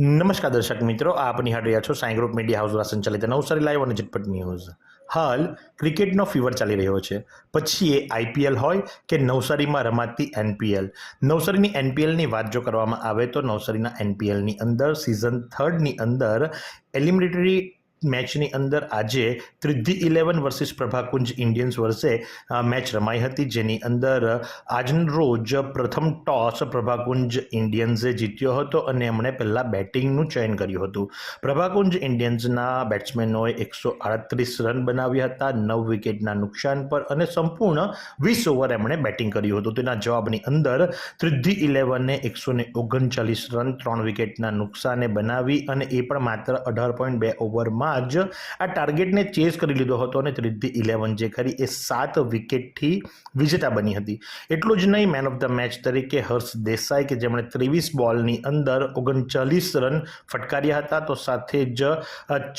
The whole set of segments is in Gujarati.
નમસ્કાર દર્શક મિત્રો, આપ નિહાળ રહ્યા છો સાંઈ ગ્રુપ મીડિયા હાઉસ દ્વારા સંચાલિત નવસારી લાઈવ અને ઝટપટ ન્યૂઝ. હાલ ક્રિકેટનો ફીવર ચાલી રહ્યો છે. પછી એ આઈપીએલ હોય કે નવસારીમાં રમાતી એનપીએલ નવસારીની એનપીએલની વાત જો કરવામાં આવે તો નવસારીના એનપીએલની અંદર સિઝન થર્ડની અંદર એલિમિનેટરી મેચની અંદર આજે Tridhi eleven versus Prabhakunj Indians વર્ષે મેચ રમાઈ હતી. જેની અંદર આજનો રોજ પ્રથમ ટોસ પ્રભાકુંજ ઇન્ડિયન્સે જીત્યો હતો અને એમણે પહેલાં બેટિંગનું ચયન કર્યું હતું. પ્રભાકુંજ ઇન્ડિયન્સના બેટ્સમેનોએ એકસો આડત્રીસ રન બનાવ્યા હતા, નવ વિકેટના નુકસાન પર અને સંપૂર્ણ વીસ ઓવર એમણે બેટિંગ કર્યું હતું. તેના જવાબની અંદર ત્રિધિ ઇલેવને એકસો ને ઓગણચાલીસ રન, ત્રણ વિકેટના નુકસાને બનાવી અને એ પણ માત્ર અઢાર પોઈન્ટ બે ઓવરમાં જ આ ટાર્ગેટને ચેઝ કરી લીધો હતો અને ત્રીજી ઇલેવન જે ખરી એ સાત વિકેટથી વિજેતા બની હતી. એટલું જ નહીં મેન ઓફ ધ મેચ તરીકે હર્ષ દેસાઈ, કે જેમણે ત્રેવીસ બોલની અંદર ઓગણચાલીસ રન ફટકાર્યા હતા, તો સાથે જ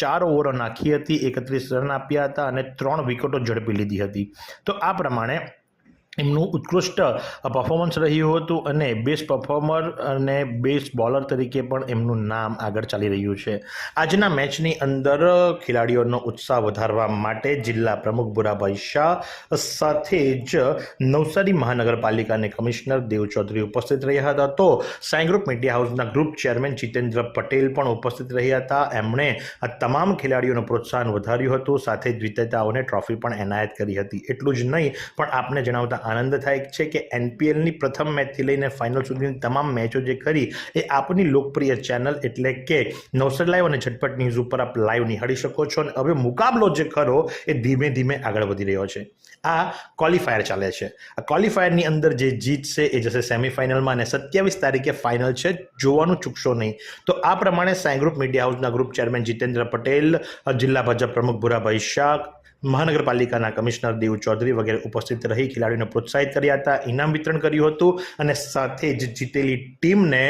ચાર ઓવરો નાખી હતી, એકત્રીસ રન આપ્યા હતા અને ત્રણ વિકેટો ઝડપી લીધી હતી. તો આ પ્રમાણે એમનું ઉત્કૃષ્ટ પરફોર્મન્સ રહ્યું હતું અને બેસ્ટ પરફોર્મર અને બેસ્ટ બોલર તરીકે પણ એમનું નામ આગળ ચાલી રહ્યું છે. આજના મેચની અંદર ખેલાડીઓનો ઉત્સાહ વધારવા માટે જિલ્લા પ્રમુખ ભુરાભાઈ શાહ સાથે જ નવસારી મહાનગરપાલિકાના કમિશનર દેવ ચૌધરી ઉપસ્થિત રહ્યા હતા. તો સાઈ ગ્રુપ મીડિયા હાઉસના ગ્રુપ ચેરમેન જીતેન્દ્ર પટેલ પણ ઉપસ્થિત રહ્યા હતા. એમણે આ તમામ ખેલાડીઓનું પ્રોત્સાહન વધાર્યું હતું. સાથે જ વિજેતાઓને ટ્રોફી પણ એનાયત કરી હતી. એટલું જ નહીં, પણ આપને જણાવતા આનંદ થાય છે કે એનપીએલની પ્રથમ મેચથી લઈને ફાઇનલ સુધીની તમામ મેચો જે ખરી એ આપની લોકપ્રિય ચેનલ એટલે કે નવસર લાઈવ અને ઝટપટ ન્યૂઝ ઉપર આપ લાઈવ નિહાળી શકો છો અને હવે મુકાબલો જે ખરો એ ધીમે ધીમે આગળ વધી રહ્યો છે. આ ક્વોલિફાયર ચાલે છે. આ ક્વોલિફાયરની અંદર જે જીતશે એ જશે સેમિફાઇનલમાં અને સત્યાવીસ તારીખે ફાઇનલ છે, જોવાનું ચૂકશો નહીં. તો આ પ્રમાણે સાંઈ ગ્રુપ મીડિયા હાઉસના ગ્રુપ ચેરમેન જીતેન્દ્ર પટેલ, જિલ્લા ભાજપ પ્રમુખ ભુરાભાઈ શાહ મહાનગરપાલિકાના કમિશનર દેવ ચૌધરી વગેરે ઉપસ્થિત રહી ખેલાડીઓને પ્રોત્સાહિત કર્યા હતા, ઇનામ વિતરણ કર્યું હતું અને સાથે જ જીતેલી ટીમને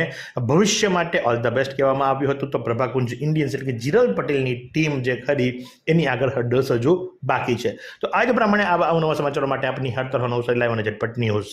ભવિષ્ય માટે ઓલ ધ બેસ્ટ કહેવામાં આવ્યું હતું. તો પ્રભાકુંજ ઇન્ડિયન્સ એટલે કે જીરલ પટેલની ટીમ જે ખરી, એની આગળ હર્ડલ્સ હજુ બાકી છે. તો આજ પ્રમાણે આવા અવનવા સમાચારો માટે આપની હર તરફ નવસારી લાઈવ અને ઝટપટ ન્યૂઝ.